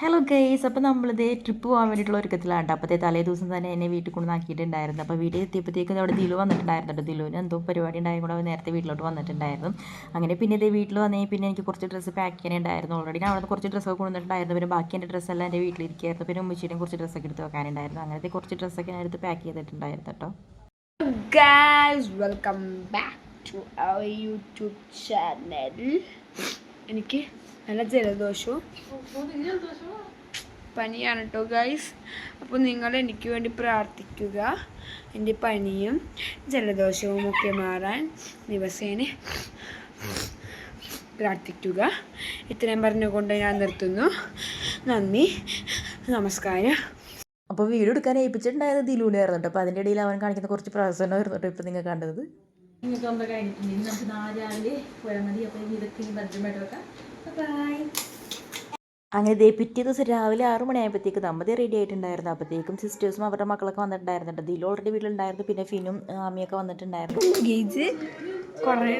Hello guys അപ്പോൾ നമ്മളിത് trip പോകാൻ വേണ്ടിയിട്ടുള്ള ഒരുക്കത്തിലാണ് കേട്ടോ അപ്പോഴത്തെ തലേ ദിവസം തന്നെ എന്നെ വീട്ടിൽ കൊണ്ട് ആക്കിയിട്ടുണ്ടായിരുന്നു അപ്പോൾ വീട്ടിൽ എത്തിയപ്പോഴത്തേക്കും അവിടെ ദിലു വന്നിട്ടുണ്ടായിരുന്നു കേട്ടോ ദിലുവിന് എന്തോ പരിപാടി ഉണ്ടായത് കൂടെ നേരത്തെ വീട്ടിലോട്ട് വന്നിട്ടുണ്ടായിരുന്നു. അങ്ങനെ പിന്നെ ഇതേ വീട്ടിൽ വന്നേ പിന്നെ എനിക്ക് കുറച്ച് ഡ്രസ്സ് പാക്ക് ചെയ്യാനുണ്ടായിരുന്നു ഓൾറെഡി ഞാൻ അവിടെ കുറച്ച് ഡ്രസ്സൊക്കെ കൊണ്ടുവന്നിട്ടുണ്ടായിരുന്നു. പിന്നെ ബാക്കി എന്റെ ഡ്രസ്സെല്ലാം എന്റെ വീട്ടിലിരിക്കുകയായിരുന്നു. പിന്നെ ഉമ്മച്ചിയുടെയും കുറച്ച് ഡ്രസ്സൊക്കെ എടുത്ത് വെക്കാനുണ്ടായിരുന്നു. അങ്ങനത്തെ കുറച്ച് ഡ്രസ്സൊക്കെ ഞാൻ എടുത്ത് പാക്ക് ചെയ്തിട്ടുണ്ടായിരുന്നു കേട്ടോ welcome back to YouTube channel എനിക്ക് നല്ല ജലദോഷവും പനിയാണ് കേട്ടോ ഗൈസ് അപ്പോൾ നിങ്ങൾ എനിക്ക് വേണ്ടി പ്രാർത്ഥിക്കുക. എന്റെ പനിയും ജലദോഷവും ഒക്കെ മാറാൻ ദിവസേന പ്രാർത്ഥിക്കുക. ഇത്രയും പറഞ്ഞുകൊണ്ട് ഞാൻ നിർത്തുന്നു. നന്ദി. നമസ്കാരം. അപ്പോൾ വീഡിയോ എടുക്കാൻ ഏൽപ്പിച്ചിട്ടുണ്ടായത് ദിലൂലായിരുന്നു കേട്ടോ അപ്പോൾ അതിന്റെ ഇടയിൽ അവൻ കാണിക്കുന്ന കുറച്ച് പ്രസന്നമായിരുന്നു കേട്ടോ ഇപ്പോൾ നിങ്ങൾ കണ്ടത്. നിങ്ങൾക്ക് നമ്മൾ കഴിഞ്ഞിട്ടുണ്ട് നമുക്ക് നാല് രാവിലെ പോയാൽ മതി. അപ്പോൾ ഇതൊക്കെ ഇനി ഭദ്രമായിട്ട് വെക്കാം. ബൈ അങ്ങനെ ദേ പിറ്റേ ദിവസം രാവിലെ ആറ് മണിയായപ്പോഴത്തേക്ക് ദമ്പതി റെഡി ആയിട്ടുണ്ടായിരുന്നു. അപ്പോഴത്തേക്കും സിസ്റ്റേഴ്സും അവരുടെ മക്കളൊക്കെ വന്നിട്ടുണ്ടായിരുന്നു. ദിലു ഓൾറെഡി വീട്ടിലുണ്ടായിരുന്നു. പിന്നെ ഫിനും ആമിയൊക്കെ വന്നിട്ടുണ്ടായിരുന്നു. ഗീജ് കുറേ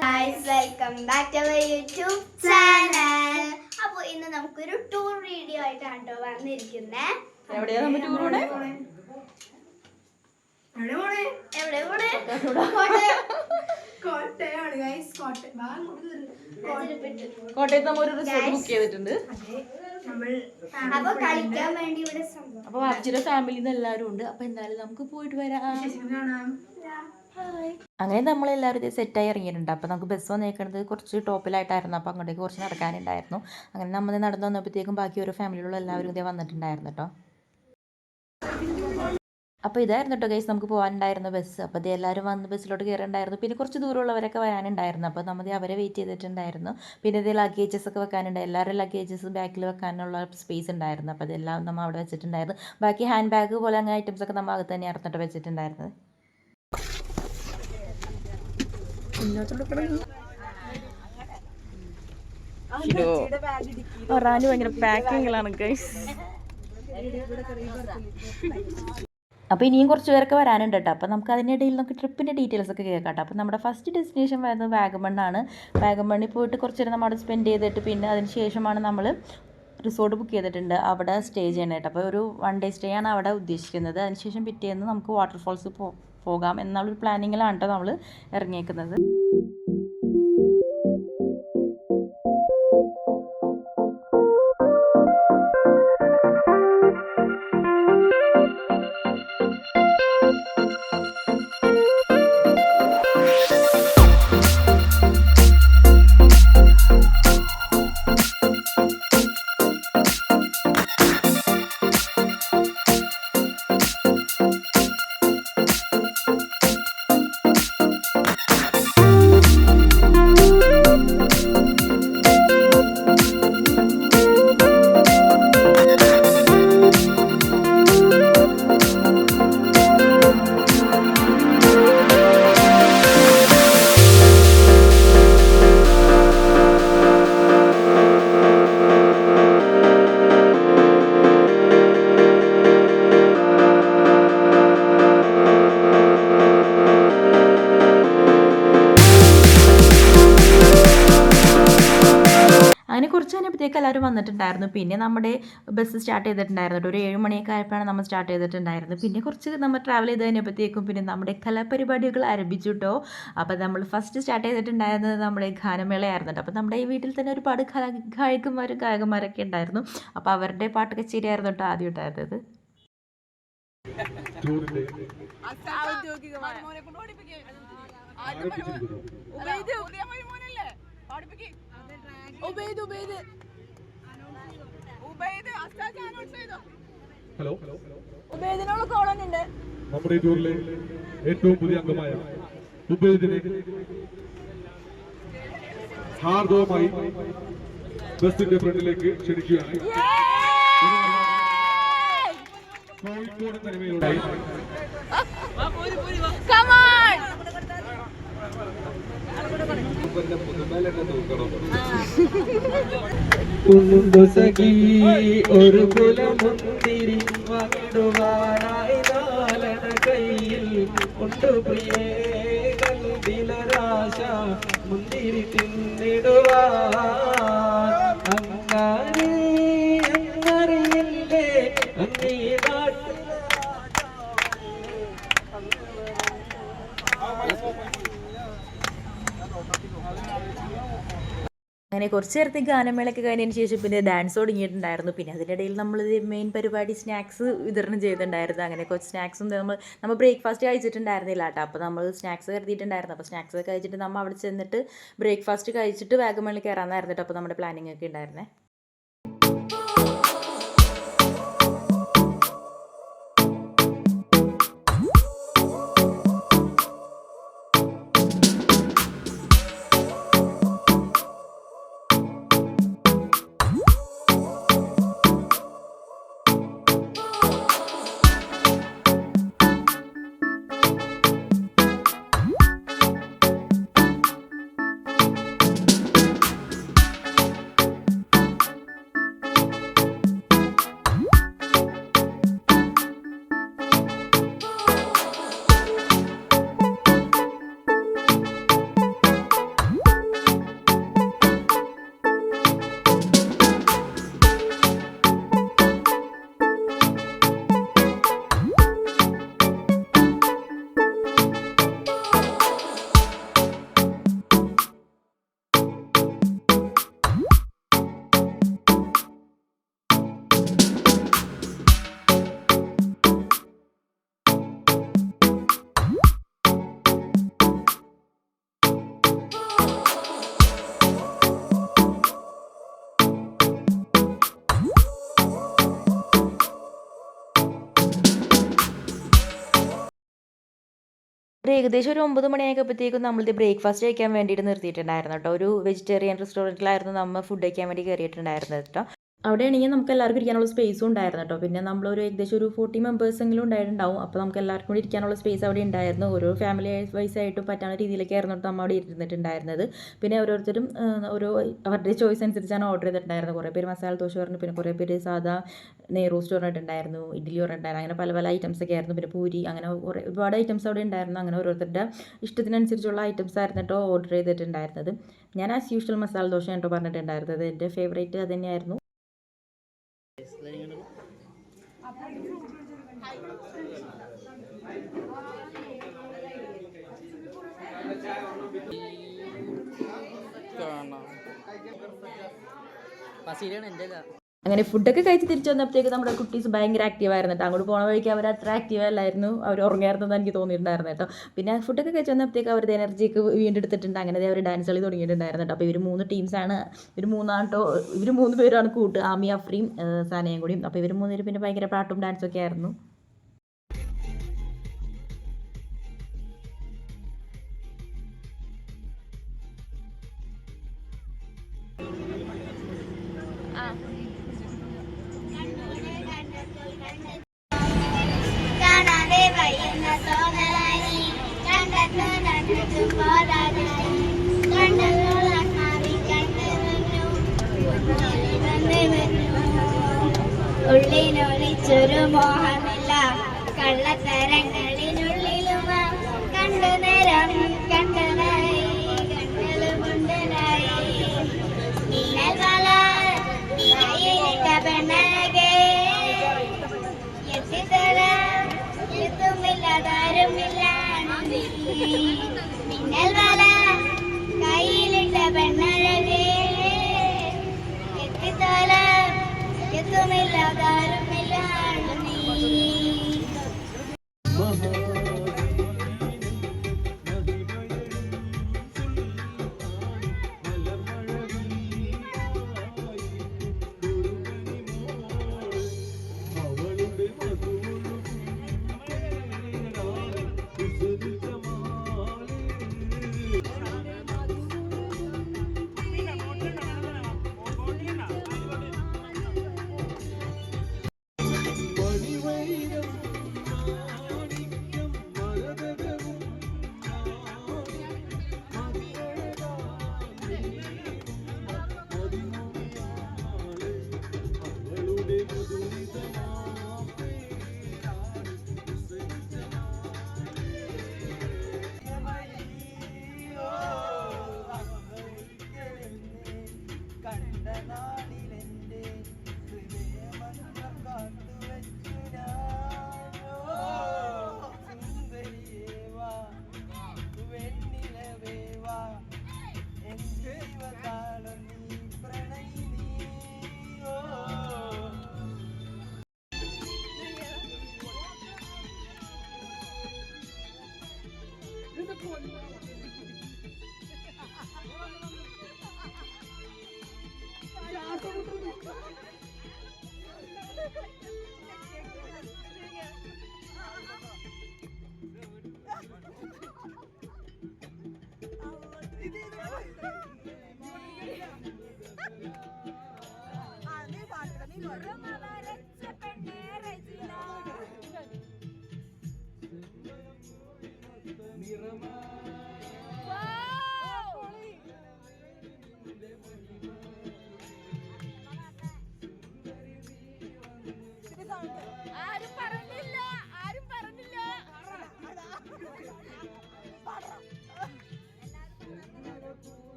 guys welcome back to my YouTube channel അപ്പോൾ ഇന്ന് നമുക്കൊരു ടൂർ വീഡിയോ ആയിട്ടാണ് കേട്ടോ വന്നിരിക്കുന്നത് നമ്മൾ പോണേ? എവിടെ പോണേ? ഗൈസ് കോട്ടയം. കോട്ടയത്ത് നമ്മൾ ഒരു റിസോർട്ട് ബുക്ക് ചെയ്തിട്ടുണ്ട്. നമ്മൾ അപ്പൊ കളിക്കാൻ വേണ്ടി എല്ലാരും ഉണ്ട്. അപ്പൊ എന്തായാലും നമുക്ക് പോയിട്ട് വരാം. അങ്ങനെ അങ്ങനെ നമ്മളെല്ലാവരും ഇത് സെറ്റായി ഇറങ്ങിയിട്ടുണ്ട്. അപ്പോൾ നമുക്ക് ബസ് വന്നേക്കുന്നത് കുറച്ച് ടോപ്പിലായിട്ടായിരുന്നു. അപ്പോൾ അങ്ങോട്ടേക്ക് കുറച്ച് നടക്കാനുണ്ടായിരുന്നു. അങ്ങനെ നമ്മൾ നടന്നു വന്നപ്പോഴത്തേക്കും ബാക്കി ഓരോ ഫാമിലിയിലുള്ള എല്ലാവരും ഇതേ വന്നിട്ടുണ്ടായിരുന്നു കേട്ടോ അപ്പോൾ ഇതായിരുന്നു കേട്ടോ ഗൈസ് നമുക്ക് പോകാനുണ്ടായിരുന്ന ബസ് അപ്പോൾ അത് എല്ലാവരും വന്ന് ബസ്സിലോട്ട് കയറിണ്ടായിരുന്നു പിന്നെ കുറച്ച് ദൂരമുള്ളവരൊക്കെ വരാനുണ്ടായിരുന്നു. അപ്പോൾ നമ്മൾ അവരെ വെയിറ്റ് ചെയ്തിട്ടുണ്ടായിരുന്നു. പിന്നെ ഇത് ലഗേജസ് ഒക്കെ വെക്കാനുണ്ട്. എല്ലാവരുടെ ലഗേജസ് ബാക്കിൽ വെക്കാനുള്ള സ്പേസ് ഉണ്ടായിരുന്നു. അപ്പോൾ അതെല്ലാം നമ്മൾ അവിടെ വെച്ചിട്ടുണ്ടായിരുന്നു. ബാക്കി ഹാൻഡ് ബാഗ് പോലെ അങ്ങനെ ഐറ്റംസ് ഒക്കെ നമ്മൾ അകത്ത് തന്നെ ഇറന്നിട്ട് വെച്ചിട്ടുണ്ടായിരുന്നത് റാണി ഭയങ്കര പാക്കിങ്ങിലാണ് ഗൈസ് അപ്പോൾ ഇനിയും കുറച്ച് പേരൊക്കെ വരാനുണ്ട് കേട്ടോ അപ്പോൾ നമുക്ക് അതിനിടയിൽ നമുക്ക് ട്രിപ്പിന്റെ ഡീറ്റെയിൽസ് ഒക്കെ കേൾക്കാം കേട്ടോ അപ്പോൾ നമ്മുടെ ഫസ്റ്റ് ഡെസ്റ്റിനേഷൻ വരുന്നത് വാഗമണ്ണാണ് വാഗമണ്ണിൽ പോയിട്ട് കുറച്ച് നേരം നമ്മൾ സ്പെൻഡ് ചെയ്തിട്ട് പിന്നെ അതിന് ശേഷമാണ് നമ്മൾ റിസോർട്ട് ബുക്ക് ചെയ്തിട്ടുണ്ട്. അവിടെ സ്റ്റേ ചെയ്യണേട്ടോ അപ്പോൾ ഒരു വൺ ഡേ സ്റ്റേ ആണ് അവിടെ ഉദ്ദേശിക്കുന്നത്. അതിനുശേഷം പിറ്റേന്ന് നമുക്ക് വാട്ടർഫോൾസ് പോകാം. എന്നുള്ളൊരു പ്ലാനിങ്ങിലാണ് കേട്ടോ നമ്മൾ ഇറങ്ങിയേക്കുന്നത്. വന്നിട്ടുണ്ടായിരുന്നു പിന്നെ നമ്മുടെ ബസ് സ്റ്റാർട്ട് ചെയ്തിട്ടുണ്ടായിരുന്നു. ഒരു ഏഴ് മണിയൊക്കെ ആയപ്പോഴാണ് നമ്മൾ സ്റ്റാർട്ട് ചെയ്തിട്ടുണ്ടായിരുന്നത് പിന്നെ കുറച്ച് നമ്മൾ ട്രാവൽ ചെയ്ത് കഴിഞ്ഞപ്പോഴത്തേക്കും പിന്നെ നമ്മുടെ കലാപരിപാടികൾ ആരംഭിച്ചു കേട്ടോ അപ്പോൾ നമ്മൾ ഫസ്റ്റ് സ്റ്റാർട്ട് ചെയ്തിട്ടുണ്ടായിരുന്നത് നമ്മുടെ ഗാനമേളയായിരുന്നു കേട്ടോ അപ്പോൾ നമ്മുടെ ഈ വീട്ടിൽ തന്നെ ഒരുപാട് കലാ ഗായകന്മാരും ഗായകന്മാരൊക്കെ ഉണ്ടായിരുന്നു അപ്പോൾ അവരുടെ പാട്ട് കച്ചേരിയായിരുന്നു കേട്ടോ ആദ്യം ഉണ്ടായിരുന്നത് ഹലോ. നമ്മുടെ ടൂറിലെ ഏറ്റവും പുതിയ അംഗമായ ഉബൈദിനെ ഹാർദവമായി ബസ്സിന്റെ ഫ്രണ്ടിലേക്ക് ക്ഷണിക്കുകയാണ്. കോഴിക്കോട് തനിമയിലുണ്ടായി സഖി ഒരു കുലമുന്തിരി വാങ്ങിടുവാനായി നാലണ കയ്യിൽ ഉണ്ട് പ്രിയേ കൽവിലരാശ മുന്തിരി തിന്നിടുവാൻ. അങ്ങനെ കുറച്ച് നേരത്തെ ഗാനമേളയൊക്കെ കഴിഞ്ഞതിന് ശേഷം പിന്നെ ഡാൻസ് തുടങ്ങിയിട്ടുണ്ടായിരുന്നു. പിന്നെ അതിനിടയിൽ നമ്മൾ മെയിൻ പരിപാടി സ്നാക്സ് വിതരണം ചെയ്തിട്ടുണ്ടായിരുന്നു. അങ്ങനെ കുറച്ച് സ്നാക്സും നമ്മൾ നമ്മൾ ബ്രേക്ക്ഫാസ്റ്റ് കഴിച്ചിട്ടുണ്ടായിരുന്നില്ല കേട്ടോ. അപ്പോൾ നമ്മൾ സ്നാക്സ് കരുതിയിട്ടുണ്ടായിരുന്നു. അപ്പോൾ സ്നാക്സ് കഴിച്ചിട്ട് നമ്മൾ അവിടെ ചെന്നിട്ട് ബ്രേക്ക്ഫാസ്റ്റ് കഴിച്ചിട്ട് വാഗമണിൽ കയറാമെന്നായിരുന്നു കേട്ടോ. അപ്പോൾ നമ്മുടെ പ്ലാനിങ് ഒക്കെ ഉണ്ടായിരുന്നേ. ഏകദേശം ഒരു ഒമ്പത് മണിയായപ്പോഴത്തേക്കും നമ്മളിത് ബ്രേക്ക്ഫാസ്റ്റ് കഴിക്കാൻ വേണ്ടിയിട്ട് നിർത്തിയിട്ടുണ്ടായിരുന്നു കേട്ടോ. ഒരു വെജിറ്റേറിയൻ റെസ്റ്റോറന്റിലായിരുന്നു നമ്മൾ ഫുഡ് കഴിക്കാൻ വേണ്ടി കയറിയിട്ടുണ്ടായിരുന്നത് കേട്ടോ. അവിടെയാണെങ്കിൽ നമുക്ക് എല്ലാവർക്കും ഇരിക്കാനുള്ള സ്പേസും ഉണ്ടായിരുന്നു കേട്ടോ. പിന്നെ നമ്മളൊരു ഏകദേശം ഒരു ഫോർട്ടി മെമ്പേഴ്സെങ്കിലും ഉണ്ടായിട്ടുണ്ടാവും. അപ്പോൾ നമുക്ക് എല്ലാവർക്കും കൂടി ഇരിക്കാനുള്ള സ്പേസ് അവിടെ ഉണ്ടായിരുന്നു. ഓരോ ഫാമിലി വൈസ് ആയിട്ടും പറ്റാവുന്ന രീതിയിലൊക്കെയായിരുന്നു കേട്ടോ നമ്മൾ അവിടെ ഇരുന്നിട്ടുണ്ടായിരുന്നത്. പിന്നെ ഓരോരുത്തരും ഓരോ അവരുടെ ചോയ്സ് അനുസരിച്ചാണ് ഓർഡർ ചെയ്തിട്ടുണ്ടായിരുന്നത്. കുറേ പേര് മസാല ദോശ പറഞ്ഞു. പിന്നെ കുറേ പേര് സാധാ നെയ്റോസ്റ്റ് പറഞ്ഞിട്ടുണ്ടായിരുന്നു ഇഡ്ഡലി പറഞ്ഞിട്ടുണ്ടായിരുന്നു അങ്ങനെ പല പല ഐറ്റംസ് ഒക്കെ ആയിരുന്നു. പിന്നെ പൂരി അങ്ങനെ കുറേ ഒരുപാട് ഐറ്റംസ് അവിടെ ഉണ്ടായിരുന്നു. അങ്ങനെ ഓരോരുത്തരുടെ ഇഷ്ടത്തിനനുസരിച്ചുള്ള ഐറ്റംസ് ആയിരുന്നു കേട്ടോ ഓർഡർ ചെയ്തിട്ടുണ്ടായിരുന്നത്. ഞാൻ ആസ് യൂഷ്വൽ മസാല ദോശ കേട്ടോ പറഞ്ഞിട്ടുണ്ടായിരുന്നത്. എന്റെ ഫേവറേറ്റ് അത് തന്നെയായിരുന്നു. അങ്ങനെ ഫുഡൊക്കെ കഴിച്ച് തിരിച്ചു വന്നപ്പോഴത്തേക്ക് നമ്മുടെ കുട്ടീസ് ഭയങ്കര ആക്റ്റീവ് ആയിരുന്നു കേട്ടോ. അങ്ങോട്ട് പോണ വഴിക്ക് അവർ അത്ര ആക്റ്റീവ് അല്ലായിരുന്നു. അവർ ഉറങ്ങായിരുന്നെന്ന് എനിക്ക് തോന്നിയിട്ടുണ്ടായിരുന്നു കേട്ടോ. പിന്നെ ഫുഡൊക്കെ കഴിച്ച് വന്നപ്പോഴത്തേക്ക് അവരുടെ എനർജിയൊക്കെ വീണ്ടെടുത്തിട്ടുണ്ട്. അങ്ങനെ അവർ ഡാൻസ് കളി തുടങ്ങിയിട്ടുണ്ടായിരുന്നു കേട്ടോ. അപ്പോൾ ഇവർ മൂന്ന് ടീംസാണ് ഇവർ മൂന്നാട്ടോ ഇവർ മൂന്ന് പേരാണ് കൂട്ട്. ആമി അഫ്രീം സാനയും കൂടിയും. അപ്പോൾ ഇവർ മൂന്ന് പേര് പിന്നെ ഭയങ്കര പാട്ടും ഡാൻസും ഒക്കെ ആയിരുന്നു. ഉള്ളിലൊളിച്ചൊരു മോഹമില്ല കള്ളത്തരങ്ങളിനുള്ളിലും ആ കണ്ടു നേരം കണ്ടനായി കണ്ടലുമുണ്ടനായി മിന്നൽ വല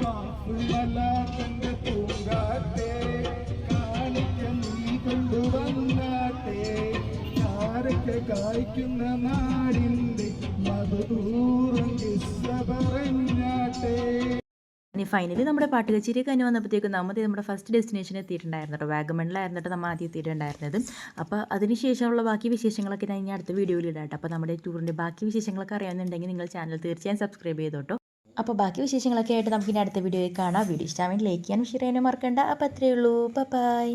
കാപ്പുമല്ലാത്തന്റെ പൂങ്കാറ്റേ കാണിക്ക ഇനി ഫൈനലി നമ്മുടെ പാട്ട് കച്ചേരി കഴിഞ്ഞ് വന്നപ്പോഴത്തേക്കും നമ്മൾ നമ്മുടെ ഫസ്റ്റ് ഡെസ്റ്റിനേഷൻ എത്തിയിട്ടുണ്ടായിരുന്നു കേട്ടോ. വാഗമണിലായിരുന്നു കേട്ടോ നമ്മൾ ആദ്യം എത്തിയിട്ടുണ്ടായിരുന്നത്. അപ്പോൾ അതിനുശേഷമുള്ള ബാക്കി വിശേഷങ്ങളൊക്കെ ഞാൻ ഇനി അടുത്ത വീഡിയോയിൽ ഇടാം കേട്ടോ. അപ്പോൾ നമ്മുടെ ടൂറിന്റെ ബാക്കി വിശേഷങ്ങളൊക്കെ അറിയാമെന്നുണ്ടെങ്കിൽ നിങ്ങൾ ചാനൽ തീർച്ചയായും സബ്സ്ക്രൈബ് ചെയ്തോട്ടോ. അപ്പോൾ ബാക്കി വിശേഷങ്ങളൊക്കെ ആയിട്ട് നമുക്ക് ഇനി അടുത്ത വീഡിയോയിൽ കാണാം. വീഡിയോ ഇഷ്ടമാണെങ്കിൽ ലൈക്ക് ചെയ്യാനും ഷെയർ ചെയ്യാനും മറക്കണ്ട. അപ്പോൾ അത്രയേ ഉള്ളൂ. ബൈ